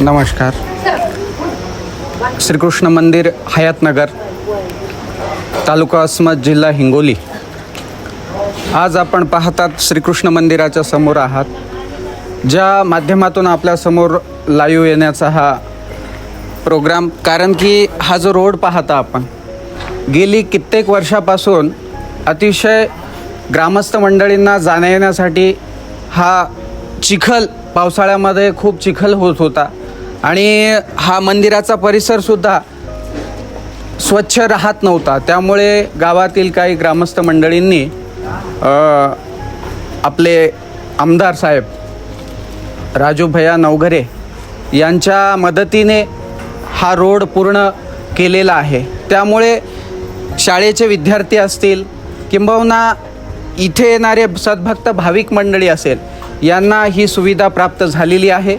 नमस्कार। श्रीकृष्ण मंदिर हयातनगर तालुका अस्मत जिल्हा हिंगोली. आज आपण पाहतात श्रीकृष्ण मंदिराच्या समोर आहात ज्या माध्यमातून आपल्यासमोर लाईव्ह येण्याचा हा प्रोग्राम कारण की हा जो रोड पाहता आपण गेली कित्येक वर्षापासून अतिशय ग्रामस्थ मंडळींना जाण्या येण्यासाठी हा चिखल पावसाळ्यामध्ये खूप चिखल होत होता. आणि हा मंदिराचा परिसरसुद्धा स्वच्छ राहत नव्हता. त्यामुळे गावातील काही ग्रामस्थ मंडळींनी आपले आमदार साहेब राजू भैया नवघरे यांच्या मदतीने हा रोड पूर्ण केलेला आहे. त्यामुळे शाळेचे विद्यार्थी असतील किंबहुना इथे येणारे सद्भक्त भाविक मंडळी असेल यांना ही सुविधा प्राप्त झालेली आहे.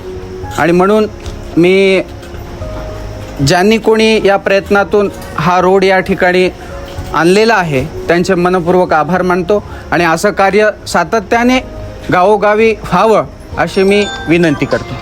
आणि म्हणून मी ज्यांनी कोणी या प्रयत्नातून हा रोड या ठिकाणी आणलेला आहे त्यांचे मनपूर्वक आभार मानतो आणि असं कार्य सातत्याने गावोगावी व्हावं अशी मी विनंती करतो.